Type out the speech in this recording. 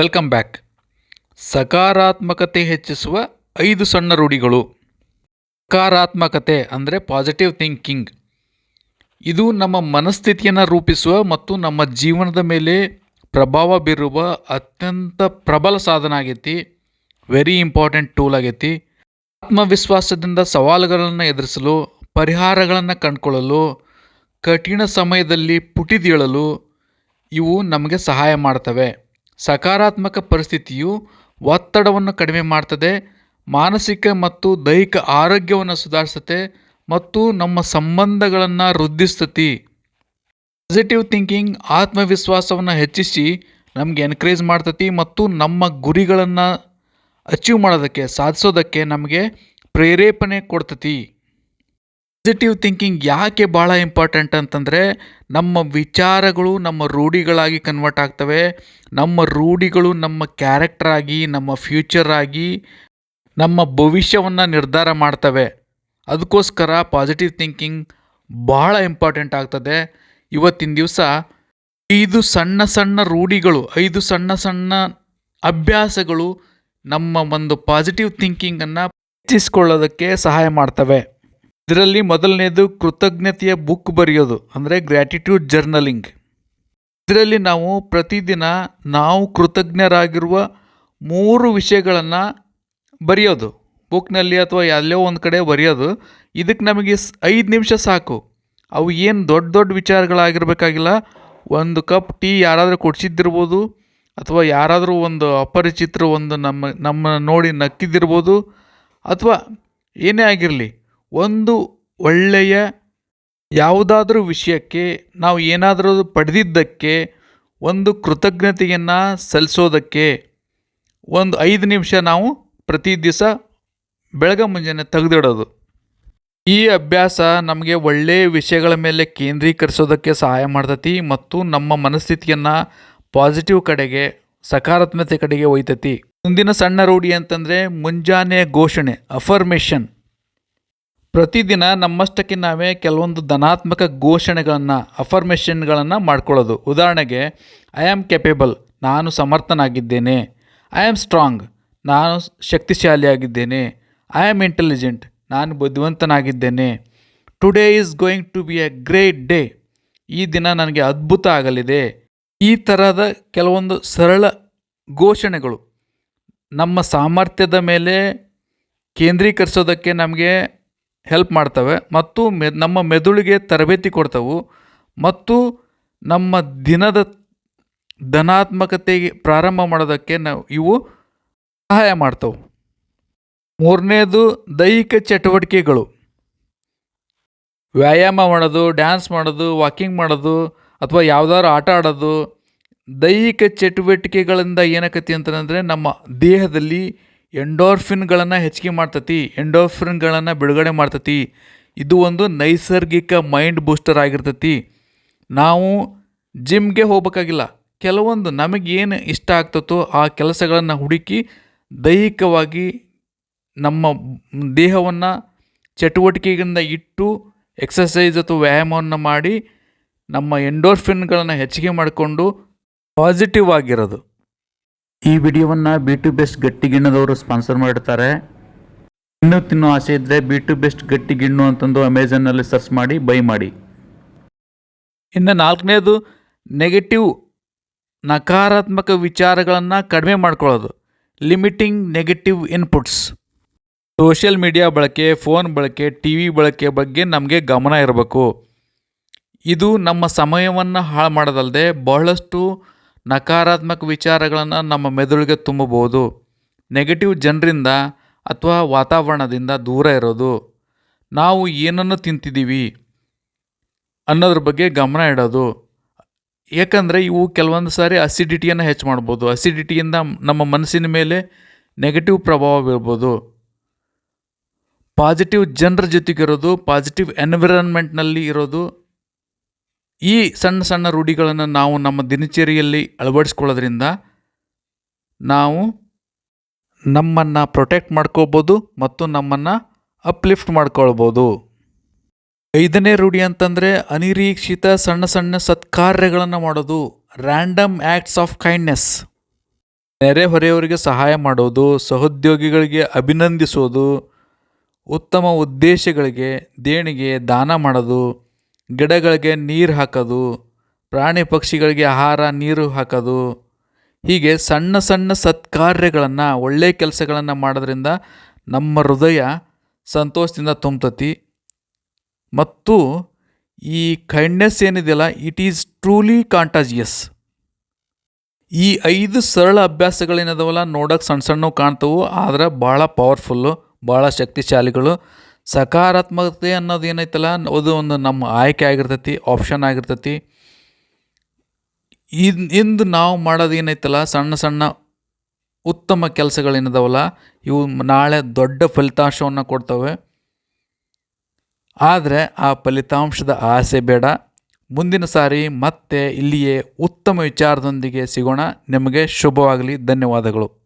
Welcome back ಸಕಾರಾತ್ಮಕತೆ ಹೆಚ್ಚಿಸುವ ಐದು ಸಣ್ಣ ರೂಢಿಗಳು. ಸಕಾರಾತ್ಮಕತೆ ಅಂದರೆ ಪಾಸಿಟಿವ್ ಥಿಂಕಿಂಗ್ ಇದು ನಮ್ಮ ಮನಸ್ಥಿತಿಯನ್ನು ರೂಪಿಸುವ ಮತ್ತು ನಮ್ಮ ಜೀವನದ ಮೇಲೆ ಪ್ರಭಾವ ಬೀರುವ ಅತ್ಯಂತ ಪ್ರಬಲ ಸಾಧನ ಆಗೈತಿ. ವೆರಿ ಇಂಪಾರ್ಟೆಂಟ್ ಟೂಲ್ ಆಗೈತಿ. ಆತ್ಮವಿಶ್ವಾಸದಿಂದ ಸವಾಲುಗಳನ್ನು ಎದುರಿಸಲು, ಪರಿಹಾರಗಳನ್ನು ಕಂಡುಕೊಳ್ಳಲು, ಕಠಿಣ ಸಮಯದಲ್ಲಿ ಪುಟಿದೇಳಲು ಇವು ನಮಗೆ ಸಹಾಯ ಮಾಡ್ತವೆ. ಸಕಾರಾತ್ಮಕ ಪರಿಸ್ಥಿತಿಯು ಒತ್ತಡವನ್ನು ಕಡಿಮೆ ಮಾಡ್ತದೆ, ಮಾನಸಿಕ ಮತ್ತು ದೈಹಿಕ ಆರೋಗ್ಯವನ್ನು ಸುಧಾರಿಸುತ್ತೆ ಮತ್ತು ನಮ್ಮ ಸಂಬಂಧಗಳನ್ನು ವೃದ್ಧಿಸ್ತತಿ. ಪಾಸಿಟಿವ್ ಥಿಂಕಿಂಗ್ ಆತ್ಮವಿಶ್ವಾಸವನ್ನು ಹೆಚ್ಚಿಸಿ ನಮಗೆ ಎನ್ಕರೇಜ್ ಮಾಡ್ತತಿ ಮತ್ತು ನಮ್ಮ ಗುರಿಗಳನ್ನು ಅಚೀವ್ ಮಾಡೋದಕ್ಕೆ, ಸಾಧಿಸೋದಕ್ಕೆ ನಮಗೆ ಪ್ರೇರೇಪಣೆ ಕೊಡ್ತತಿ. ಪಾಸಿಟಿವ್ ಥಿಂಕಿಂಗ್ ಯಾಕೆ ಭಾಳ ಇಂಪಾರ್ಟೆಂಟ್ ಅಂತಂದರೆ, ನಮ್ಮ ವಿಚಾರಗಳು ನಮ್ಮ ರೂಢಿಗಳಾಗಿ ಕನ್ವರ್ಟ್ ಆಗ್ತವೆ. ನಮ್ಮ ರೂಢಿಗಳು ನಮ್ಮ ಕ್ಯಾರೆಕ್ಟರ್ ಆಗಿ, ನಮ್ಮ ಫ್ಯೂಚರ್ ಆಗಿ, ನಮ್ಮ ಭವಿಷ್ಯವನ್ನು ನಿರ್ಧಾರ ಮಾಡ್ತವೆ. ಅದಕ್ಕೋಸ್ಕರ ಪಾಸಿಟಿವ್ ಥಿಂಕಿಂಗ್ ಭಾಳ ಇಂಪಾರ್ಟೆಂಟ್ ಆಗ್ತದೆ. ಇವತ್ತಿನ ದಿವಸ ಐದು ಸಣ್ಣ ಸಣ್ಣ ರೂಢಿಗಳು, ಐದು ಸಣ್ಣ ಸಣ್ಣ ಅಭ್ಯಾಸಗಳು ನಮ್ಮ ಒಂದು ಪಾಸಿಟಿವ್ ಥಿಂಕಿಂಗನ್ನು ಹೆಚ್ಚಿಸ್ಕೊಳ್ಳೋದಕ್ಕೆ ಸಹಾಯ ಮಾಡ್ತವೆ. ಇದರಲ್ಲಿ ಮೊದಲನೇದು ಕೃತಜ್ಞತೆಯ ಬುಕ್ ಬರೆಯೋದು, ಅಂದರೆ ಗ್ರ್ಯಾಟಿಟ್ಯೂಡ್ ಜರ್ನಲಿಂಗ್ ಇದರಲ್ಲಿ ನಾವು ಪ್ರತಿದಿನ ನಾವು ಕೃತಜ್ಞರಾಗಿರುವ ಮೂರು ವಿಷಯಗಳನ್ನು ಬರೆಯೋದು. ಬುಕ್ನಲ್ಲಿ ಅಥವಾ ಎಲ್ಲೋ ಒಂದು ಕಡೆ ಬರೆಯೋದು. ಇದಕ್ಕೆ ನಮಗೆ ಐದು ನಿಮಿಷ ಸಾಕು. ಅವು ಏನು ದೊಡ್ಡ ದೊಡ್ಡ ವಿಚಾರಗಳಾಗಿರಬೇಕಾಗಿಲ್ಲ. ಒಂದು ಕಪ್ ಟೀ ಯಾರಾದರೂ ಕೊಡಿಸಿದ್ದಿರ್ಬೋದು, ಅಥವಾ ಯಾರಾದರೂ ಒಂದು ಅಪರಿಚಿತರು ಒಂದು ನಮ್ಮ ನಮ್ಮ ನೋಡಿ ನಕ್ಕಿದ್ದಿರ್ಬೋದು, ಅಥವಾ ಏನೇ ಆಗಿರಲಿ. ಒಂದು ಒಳ್ಳೆಯ ಯಾವುದಾದ್ರೂ ವಿಷಯಕ್ಕೆ ನಾವು ಏನಾದರೂ ಪಡೆದಿದ್ದಕ್ಕೆ, ಒಂದು ಕೃತಜ್ಞತೆಯನ್ನು ಸಲ್ಲಿಸೋದಕ್ಕೆ ಒಂದು ಐದು ನಿಮಿಷ ನಾವು ಪ್ರತಿ ದಿವಸ ಬೆಳಗ್ಗೆ ಮುಂಜಾನೆ ತೆಗೆದಿಡೋದು. ಈ ಅಭ್ಯಾಸ ನಮಗೆ ಒಳ್ಳೆಯ ವಿಷಯಗಳ ಮೇಲೆ ಕೇಂದ್ರೀಕರಿಸೋದಕ್ಕೆ ಸಹಾಯ ಮಾಡ್ತತಿ ಮತ್ತು ನಮ್ಮ ಮನಸ್ಥಿತಿಯನ್ನು ಪಾಸಿಟಿವ್ ಕಡೆಗೆ ಸಕಾರಾತ್ಮಕತೆ ಕಡೆಗೆ ಒಯ್ತತಿ. ಮುಂದಿನ ಸಣ್ಣ ರೂಢಿ ಅಂತಂದರೆ ಮುಂಜಾನೆ ಘೋಷಣೆ ಅಫರ್ಮೇಷನ್ ಪ್ರತಿದಿನ ನಮ್ಮಷ್ಟಕ್ಕೆ ನಾವೇ ಕೆಲವೊಂದು ಧನಾತ್ಮಕ ಘೋಷಣೆಗಳನ್ನು ಅಫರ್ಮೇಷನ್ಗಳನ್ನು ಮಾಡ್ಕೊಳ್ಳೋದು. ಉದಾಹರಣೆಗೆ ಐ ಆಮ್ ಕೆಪೇಬಲ್ ನಾನು ಸಮರ್ಥನಾಗಿದ್ದೇನೆ. ಐ ಆಮ್ ಸ್ಟ್ರಾಂಗ್ ನಾನು ಶಕ್ತಿಶಾಲಿಯಾಗಿದ್ದೇನೆ. ಐ ಆಮ್ ಇಂಟೆಲಿಜೆಂಟ್ ನಾನು ಬುದ್ಧಿವಂತನಾಗಿದ್ದೇನೆ. Today is going to be a great day ಈ ದಿನ ನನಗೆ ಅದ್ಭುತ ಆಗಲಿದೆ. ಈ ಥರದ ಕೆಲವೊಂದು ಸರಳ ಘೋಷಣೆಗಳು ನಮ್ಮ ಸಾಮರ್ಥ್ಯದ ಮೇಲೆ ಕೇಂದ್ರೀಕರಿಸೋದಕ್ಕೆ ನಮಗೆ ಹೆಲ್ಪ್ ಮಾಡ್ತವೆ ಮತ್ತು ಮೆ, ನಮ್ಮ ಮೆದುಳಿಗೆ ತರಬೇತಿ ಕೊಡ್ತವು ಮತ್ತು ನಮ್ಮ ದಿನದ ಧನಾತ್ಮಕತೆಗೆ ಪ್ರಾರಂಭ ಮಾಡೋದಕ್ಕೆ ನಾವು ಇವು ಸಹಾಯ ಮಾಡ್ತವೆ. ಮೂರನೇದು ದೈಹಿಕ ಚಟುವಟಿಕೆಗಳು. ವ್ಯಾಯಾಮ ಮಾಡೋದು, ಡ್ಯಾನ್ಸ್ ಮಾಡೋದು, ವಾಕಿಂಗ್ ಮಾಡೋದು ಅಥವಾ ಯಾವುದಾದ್ರು ಆಟ ಆಡೋದು ದೈಹಿಕ ಚಟುವಟಿಕೆಗಳಿಂದ ಏನಕತಿ ಅಂತಂದರೆ ನಮ್ಮ ದೇಹದಲ್ಲಿ ಎಂಡೋರ್ಫಿನ್ಗಳನ್ನು ಹೆಚ್ಚಿಗೆ ಮಾಡ್ತತಿ, ಎಂಡೋರ್ಫಿನ್ಗಳನ್ನು ಬಿಡುಗಡೆ ಮಾಡ್ತತಿ. ಇದು ಒಂದು ನೈಸರ್ಗಿಕ ಮೈಂಡ್ ಬೂಸ್ಟರ್ ಆಗಿರ್ತತಿ. ನಾವು ಜಿಮ್ಗೆ ಹೋಗಬೇಕಾಗಿಲ್ಲ, ಕೆಲವೊಂದು ನಮಗೇನು ಇಷ್ಟ ಆಗ್ತತೋ ಆ ಕೆಲಸಗಳನ್ನು ಹುಡುಕಿ ದೈಹಿಕವಾಗಿ ನಮ್ಮ ದೇಹವನ್ನು ಚಟುವಟಿಕೆಗಳಿಂದ ಇಟ್ಟು ಎಕ್ಸಸೈಸ್ ಅಥವಾ ವ್ಯಾಯಾಮವನ್ನು ಮಾಡಿ ನಮ್ಮ ಎಂಡೋರ್ಫಿನ್ಗಳನ್ನು ಹೆಚ್ಚಿಗೆ ಮಾಡಿಕೊಂಡು ಪಾಸಿಟಿವ್ ಆಗಿರೋದು. ಈ ವಿಡಿಯೋವನ್ನು ಬಿ ಟು ಬೆಸ್ಟ್ ಗಟ್ಟಿಗಿಣ್ಣದವರು ಸ್ಪಾನ್ಸರ್ ಮಾಡ್ತಾರೆ ಇನ್ನೂ ತಿನ್ನೋ ಆಸೆ ಇದ್ದರೆ ಬಿ ಟು ಬೆಸ್ಟ್ ಗಟ್ಟಿಗಿಣ್ಣು ಅಂತಂದು ಅಮೆಝಾನಲ್ಲಿ ಸರ್ಚ್ ಮಾಡಿ, ಬೈ ಮಾಡಿ. ಇನ್ನು ನಾಲ್ಕನೇದು ನೆಗೆಟಿವ್ ನಕಾರಾತ್ಮಕ ವಿಚಾರಗಳನ್ನು ಕಡಿಮೆ ಮಾಡ್ಕೊಳ್ಳೋದು. Limiting negative inputs social media ಬಳಕೆ ಫೋನ್ ಬಳಕೆ ಟಿ ವಿ ಬಳಕೆ ಬಗ್ಗೆ ನಮಗೆ ಗಮನ ಇರಬೇಕು. ಇದು ನಮ್ಮ ಸಮಯವನ್ನು ಹಾಳು ಮಾಡೋದಲ್ಲದೆ ಬಹಳಷ್ಟು ನಕಾರಾತ್ಮಕ ವಿಚಾರಗಳನ್ನು ನಮ್ಮ ಮೆದುಳಿಗೆ ತುಂಬಬಹುದು. ನೆಗೆಟಿವ್ ಜನರಿಂದ ಅಥವಾ ವಾತಾವರಣದಿಂದ ದೂರ ಇರೋದು. ನಾವು ಏನನ್ನು ತಿಂತಿದ್ದೀವಿ ಅನ್ನೋದ್ರ ಬಗ್ಗೆ ಗಮನ ಇಡೋದು. ಏಕೆಂದರೆ ಇವು ಕೆಲವೊಂದು ಸಾರಿ ಅಸಿಡಿಟಿಯನ್ನು ಹೆಚ್ಚು ಮಾಡ್ಬೋದು. ಅಸಿಡಿಟಿಯಿಂದ ನಮ್ಮ ಮನಸ್ಸಿನ ಮೇಲೆ ನೆಗೆಟಿವ್ ಪ್ರಭಾವ ಬೀರ್ಬೋದು ಪಾಸಿಟಿವ್ ಜನರ ಜೊತೆಗಿರೋದು ಪಾಸಿಟಿವ್ ಎನ್ವಿರಾನ್ಮೆಂಟ್ನಲ್ಲಿ ಇರೋದು ಈ ಸಣ್ಣ ಸಣ್ಣ ರೂಢಿಗಳನ್ನು ನಾವು ನಮ್ಮ ದಿನಚರಿಯಲ್ಲಿ ಅಳವಡಿಸ್ಕೊಳ್ಳೋದ್ರಿಂದ ನಾವು ನಮ್ಮನ್ನು ಪ್ರೊಟೆಕ್ಟ್ ಮಾಡ್ಕೋಬೋದು ಮತ್ತು ನಮ್ಮನ್ನು ಅಪ್ಲಿಫ್ಟ್ ಮಾಡ್ಕೊಳ್ಬೋದು. ಐದನೇ ರೂಢಿ ಅಂತಂದರೆ ಅನಿರೀಕ್ಷಿತ ಸಣ್ಣ ಸಣ್ಣ ಸತ್ಕಾರ್ಯಗಳನ್ನು ಮಾಡೋದು ರ್ಯಾಂಡಮ್ ಆ್ಯಕ್ಟ್ಸ್ ಆಫ್ ಕೈಂಡ್ನೆಸ್ ನೆರೆಹೊರೆಯವರಿಗೆ ಸಹಾಯ ಮಾಡೋದು, ಸಹೋದ್ಯೋಗಿಗಳಿಗೆ ಅಭಿನಂದಿಸೋದು, ಉತ್ತಮ ಉದ್ದೇಶಗಳಿಗೆ, ದೇಣಿಗೆ, ದಾನ ಮಾಡೋದು ಗಿಡಗಳಿಗೆ ನೀರು ಹಾಕೋದು, ಪ್ರಾಣಿ ಪಕ್ಷಿಗಳಿಗೆ ಆಹಾರ, ನೀರು ಹಾಕೋದು. ಹೀಗೆ ಸಣ್ಣ ಸಣ್ಣ ಸತ್ಕಾರ್ಯಗಳನ್ನು ಒಳ್ಳೆಯ ಕೆಲಸಗಳನ್ನು ಮಾಡೋದ್ರಿಂದ ನಮ್ಮ ಹೃದಯ ಸಂತೋಷದಿಂದ ತುಂಬತತಿ. ಮತ್ತು ಈ ಕೈಂಡ್ನೆಸ್ ಏನಿದೆಯಲ್ಲ ಇಟ್ ಈಸ್ ಟ್ರೂಲಿ ಕಾಂಟಾಜಿಯಸ್ ಈ ಐದು ಸರಳ ಅಭ್ಯಾಸಗಳೇನದವಲ್ಲ, ನೋಡೋಕೆ ಸಣ್ಣ ಸಣ್ಣವು ಕಾಣ್ತವು, ಆದರೆ ಭಾಳ ಪವರ್ಫುಲ್ಲು ಭಾಳ ಶಕ್ತಿಶಾಲಿಗಳು. ಸಕಾರಾತ್ಮಕತೆ ಅನ್ನೋದು ಏನೈತಲ್ಲ, ಅದು ಒಂದು ನಮ್ಮ ಆಯ್ಕೆ ಆಗಿರ್ತೈತಿ ಆಪ್ಷನ್ ಆಗಿರ್ತೈತಿ. ಇನ್ ಇಂದು ನಾವು ಮಾಡೋದು ಏನೈತಲ್ಲ, ಸಣ್ಣ ಸಣ್ಣ ಉತ್ತಮ ಕೆಲಸಗಳೇನಿದಾವಲ್ಲ ಇವು ನಾಳೆ ದೊಡ್ಡ ಫಲಿತಾಂಶವನ್ನು ಕೊಡ್ತವೆ. ಆದರೆ ಆ ಫಲಿತಾಂಶದ ಆಸೆ ಬೇಡ. ಮುಂದಿನ ಸಾರಿ ಮತ್ತೆ ಇಲ್ಲಿಯೇ ಉತ್ತಮ ವಿಚಾರದೊಂದಿಗೆ ಸಿಗೋಣ. ನಿಮಗೆ ಶುಭವಾಗಲಿ, ಧನ್ಯವಾದಗಳು.